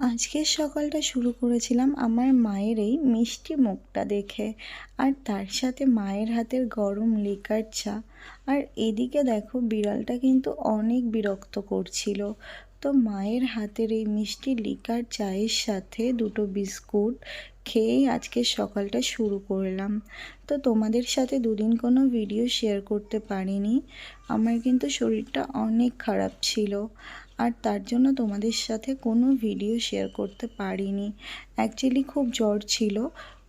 আজকের সকালটা শুরু করেছিলাম আমার মায়ের এই মিষ্টি মুখটা দেখে। আর তার সাথে মায়ের হাতের গরম লিকার চা। আর এদিকে দেখো বিড়ালটা কিন্তু অনেক বিরক্ত করছিল। তো মায়ের হাতের এই মিষ্টি লিকার চায়ের সাথে দুটো বিস্কুট খেয়েই আজকের সকালটা শুরু করলাম। তো তোমাদের সাথে দুদিন কোনো ভিডিও শেয়ার করতে পারিনি। আমার কিন্তু শরীরটা অনেক খারাপ ছিল। আর তার জন্য তোমাদের সাথে কোনো ভিডিও শেয়ার করতে পারিনি। অ্যাকচুয়ালি খুব জ্বর ছিল।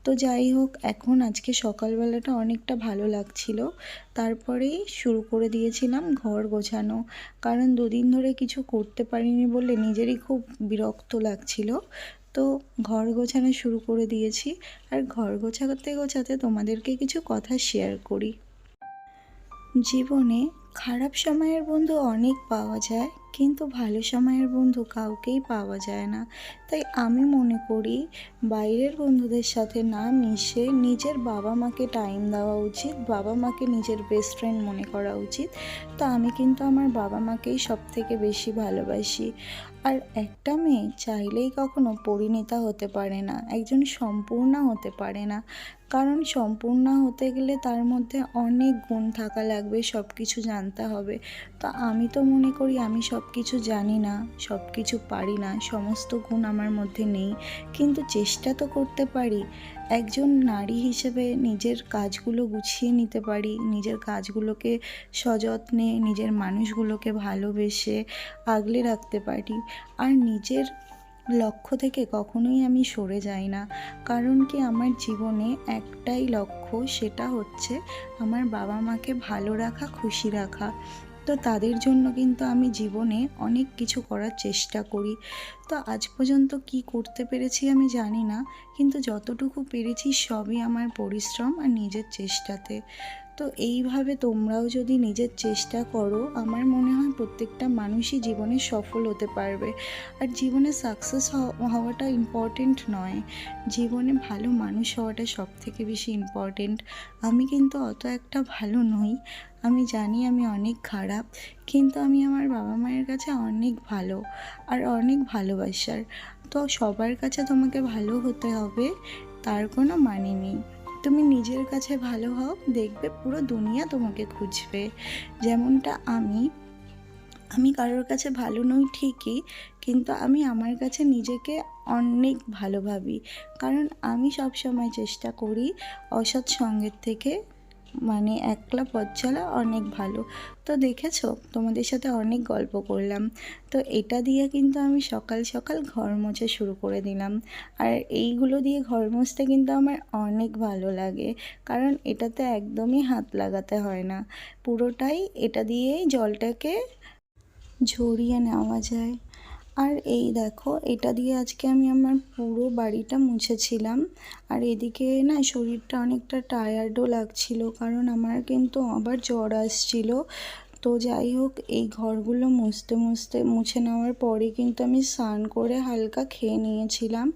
তো যাই হোক, এখন আজকে সকালবেলাটা অনেকটা ভালো লাগছিল। তারপরেই শুরু করে দিয়েছিলাম ঘর গোছানো। কারণ দুদিন ধরে কিছু করতে পারিনি বলে নিজেরই খুব বিরক্ত লাগছিল। তো ঘর গোছানো শুরু করে দিয়েছি। আর ঘর গোছাতে গোছাতে তোমাদেরকে কিছু কথা শেয়ার করি। জীবনে খারাপ সময়ের বন্ধু অনেক পাওয়া যায়। কিন্তু ভালো সময়ের বন্ধু কাউকেই পাওয়া যায় না। তাই আমি মনে করি, বাইরের বন্ধুদের সাথে না মিশে নিজের বাবা মাকে টাইম দেওয়া উচিত, বাবা মাকে নিজের বেস্ট ফ্রেন্ড মনে করা উচিত। তো আমি কিন্তু আমার বাবা মাকেই সব থেকে বেশি ভালোবাসি। আর একটা মেয়ে চাইলেই কখনো পরিণীতা হতে পারে না, একজন সম্পূর্ণা হতে পারে না। কারণ সম্পূর্ণ হতে গেলে তার মধ্যে অনেক গুণ থাকা লাগবে সব কিছু জানতে হবে। তো আমি তো মনে করি আমি সব কিছু জানি না সব কিছু পারি না, সমস্ত গুণ আমার মধ্যে নেই, কিন্তু চেষ্টা তো করতে পারি। একজন নারী হিসেবে নিজের কাজগুলো গুছিয়ে নিতে পারি, নিজের কাজগুলোকে সযত্নে, নিজের মানুষগুলোকে ভালোবেসে আগলে রাখতে পারি। আর নিজের লক্ষ্য থেকে কখনোই আমি সরে যাই না, কারণ কি আমার জীবনে একটাই লক্ষ্য, সেটা হচ্ছে আমার বাবা মাকে ভালো রাখা, খুশি রাখা। তো তাদের জন্য কিন্তু আমি জীবনে অনেক কিছু করার চেষ্টা করি। তো আজ পর্যন্ত কি করতে পেরেছি আমি জানি না, কিন্তু যতটুকু পেরেছি সবই আমার পরিশ্রম আর নিজের চেষ্টাতে। তো এইভাবে তোমরাও যদি নিজের চেষ্টা করো, আমার মনে হয় প্রত্যেকটা মানুষই জীবনে সফল হতে পারবে। আর জীবনে সাকসেস হওয়াটা ইম্পর্টেন্ট নয়। জীবনে ভালো মানুষ হওয়াটা সব থেকে বেশি ইম্পর্টেন্ট আমি কিন্তু অত একটা ভালো নই। আমি জানি আমি অনেক খারাপ, কিন্তু আমি আমার বাবা মায়ের কাছে অনেক ভালো আর অনেক ভালোবাসার। তো সবার কাছে তোমাকে ভালো হতে হবে, তার কোনো মানে নেই। তুমি নিজের কাছে ভালো হও, দেখবে পুরো দুনিয়া তোমাকে খুঁজবে। যেমনটা আমি আমি কারোর কাছে ভালো নই ঠিকই, কিন্তু আমি আমার কাছে নিজেকে অনেক ভালো ভাবি। কারণ আমি সব সময় চেষ্টা করি অসৎ সঙ্গের থেকে মানে একলা পথ চলা অনেক ভালো। তো দেখেছ? তোমাদের সাথে অনেক গল্প করলাম। তো এটা দিয়ে কিন্তু আমি সকাল সকাল ঘর মোছা শুরু করে দিলাম। আর এইগুলো দিয়ে ঘর মুছতে কিন্তু আমার অনেক ভালো লাগে। কারণ এটাতে একদমই হাত লাগাতে হয় না। পুরোটাই এটা দিয়েই জলটাকে ঝরিয়ে নেওয়া যায়। আর এই দেখো, এটা দিয়ে আজকে আমি আমার পুরো বাড়িটা মুছেছিলাম। আর এদিকে না, শরীরটা অনেকটা টায়ার্ডও লাগছিল, কারণ আমার কিন্তু আবার জ্বর আসছিল। তো যাই হোক, এই ঘরগুলো মুছতে মুছতে মুছে নেওয়ার পরে কিন্তু আমি স্নান করে হালকা খেয়ে নিয়েছিলাম।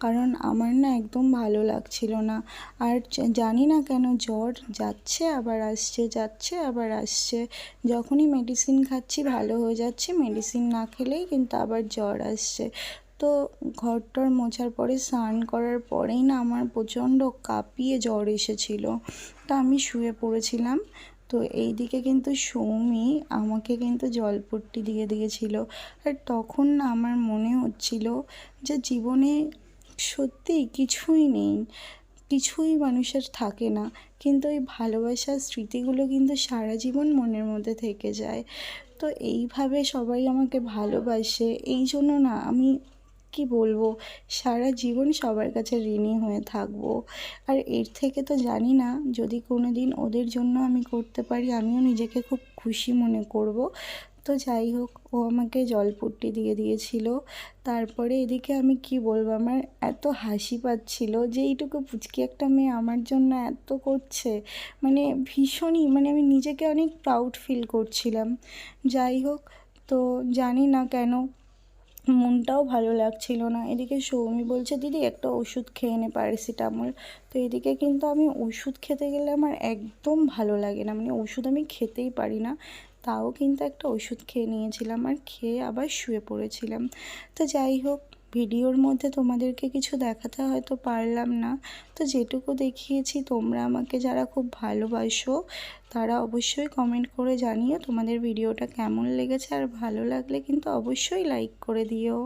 কারণ আমার না একদম ভালো লাগছিল না। আর জানি না কেন জ্বর যাচ্ছে, আবার আসছে, যাচ্ছে, আবার আসছে। যখনই মেডিসিন খাচ্ছি, ভালো হয়ে যাচ্ছে মেডিসিন না খেলেই কিন্তু আবার জ্বর আসছে। তো ঘরটর মোছার পরে, স্নান করার পরেই না আমার প্রচণ্ড কাঁপিয়ে জ্বর এসেছিল। তা আমি শুয়ে পড়েছিলাম। তো এই দিকে কিন্তু সৌমি আমাকে কিন্তু জলপট্টি দিয়ে দিয়েছিল। আর তখন না আমার মনে হচ্ছিল যে জীবনে সত্যি কিছুই নেই, কিছুই মানুষের থাকে না। কিন্তু ওই ভালোবাসার স্মৃতিগুলো কিন্তু সারা জীবন মনের মধ্যে থেকে যায়। তো এইভাবে সবাই আমাকে ভালোবাসে। এই জন্য না আমি কি বলব? সারা জীবন সবার কাছে ঋণী হয়ে থাকব। আর এর থেকে তো জানি না, যদি কোনো দিন ওদের জন্য আমি করতে পারি, আমিও নিজেকে খুব খুশি মনে করব। তো যাই হোক, ও আমাকে জলপট্টি দিয়ে দিয়েছিল। তারপরে এদিকে আমি কি বলব, আমার এত হাসি পাচ্ছিল যে এইটুকু পুচকি একটা মেয়ে আমার জন্য এত করছে। মানে ভীষণই মানে আমি নিজেকে অনেক প্রাউড ফিল করছিলাম। যাই হোক, তো জানি না কেন মনটাও ভালো লাগছিল না। এদিকে সৌমি বলছে, দিদি, একটা ওষুধ খেয়ে নে প্যারাসিটামল তো এদিকে কিন্তু আমি ওষুধ খেতে গেলে আমার একদম ভালো লাগে না। মানে ওষুধ আমি খেতেই পারি না। তাও কিন্তু একটা ওষুধ খেয়ে নিয়েছিলাম আর খেয়ে আবার শুয়ে পড়েছিলাম। তো যাই হোক ভিডিওর মধ্যে তোমাদেরকে কিছু দেখাতে হয়তো পারলাম না। তো যেটুকু দেখিয়েছি, তোমরা আমাকে যারা খুব ভালোবাসো, তারা অবশ্যই কমেন্ট করে জানিও তোমাদের ভিডিওটা কেমন লেগেছে। আর ভালো লাগলে কিন্তু অবশ্যই লাইক করে দিও।